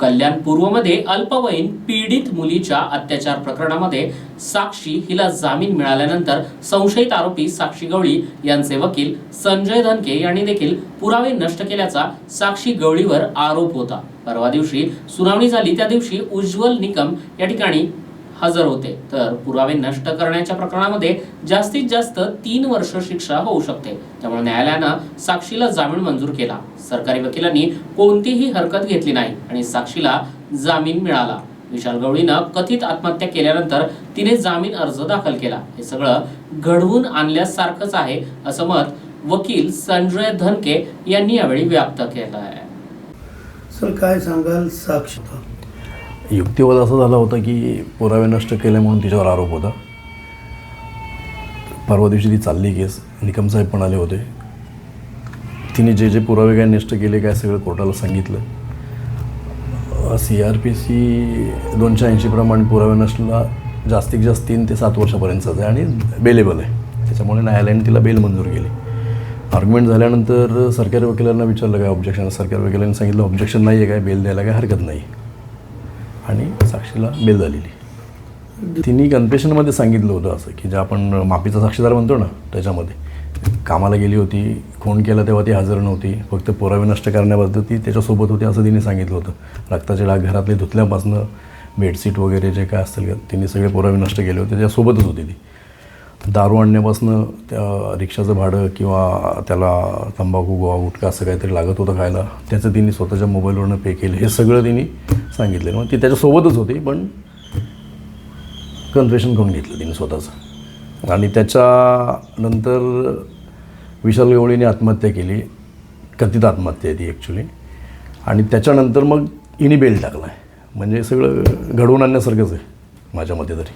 कल्याण पूर्वमध्ये अल्पवयीन पीडित मुलीच्या अत्याचार प्रकरणामध्ये साक्षी हिला जामीन मिळाल्यानंतर संशयित आरोपी साक्षी गवळी यांचे वकील संजय धनके यांनी देखील पुरावे नष्ट केल्याचा साक्षी गवळीवर आरोप होता. परवा दिवशी सुनावणी झाली त्या दिवशी उज्ज्वल निकम या ठिकाणी हजर होते. तर पुरावे नष्ट करण्याच्या प्रकरणामध्ये जास्तीत जास्त तीन वर्ष शिक्षा होऊ शकते. त्यामुळे न्यायालयानं साक्षीला जामीन मंजूर केला. सरकारी वकिलांनी कोणतीही हरकत घेतली नाही आणि साक्षीला जामीन मिळाला. विशाल गवळीनं कथित आत्महत्या केल्यानंतर तिने जामीन अर्ज दाखल केला. हे सगळं घडवून आणल्यासारखंच आहे असं मत वकील संजय धनके यांनी यावेळी व्यक्त केलं आहे सर काय सांगाल? साक्ष युक्तिवाद असा झाला होता की पुरावे नष्ट केले म्हणून तिच्यावर आरोप होता. परवा दिवशी ती चालली केस. निकम साहेब पण आले होते. तिने जे जे पुरावे काय नष्ट केले काय सगळं कोर्टाला सांगितलं. सी आर पी सी दोनशे ऐंशीप्रमाणे पुरावे नष्टला जास्तीत जास्त तीन ते सात वर्षापर्यंतच आहे आणि बेलेबल आहे. त्याच्यामुळे न्यायालयाने तिला बेल मंजूर केली. आर्ग्युमेंट झाल्यानंतर सरकारी वकिलांना विचारलं काय ऑब्जेक्शन सरकारी वकिलांनी सांगितलं ऑब्जेक्शन नाही आहे काय बेल द्यायला काय हरकत नाही. आणि साक्षीला बेल झालेली. तिने कन्फेशनमध्ये सांगितलं होतं असं की जे आपण माफीचा साक्षीदार म्हणतो ना त्याच्यामध्ये. कामाला गेली होती खून केला तेव्हा ती हजर नव्हती फक्त पुरावे नष्ट करण्याबद्दल ती त्याच्यासोबत होती असं तिने सांगितलं होतं. रक्ताचे डाग घरातले धुतल्यापासनं बेडशीट वगैरे जे काय असतील का तिने सगळे पुरावे नष्ट केले होते त्याच्यासोबतच होती ती. दारू आणण्यापासनं त्या रिक्षाचं भाडं किंवा त्याला तंबाखू गोवा गुटखा असं काहीतरी लागत होतं खायला त्याचं तिने स्वतःच्या मोबाईलवरनं पे केलं. हे सगळं तिने सांगितलं. मग ती त्याच्यासोबतच होती पण कन्फेशन करून घेतलं तिने स्वतःचं. आणि त्याच्यानंतर विशाल गवळीने आत्महत्या केली. कथित आत्महत्या आहे ती ॲक्च्युली आणि त्याच्यानंतर मग हिने बेल टाकला आहे म्हणजे सगळं घडवून आणण्यासारखंच आहे माझ्या मते तरी.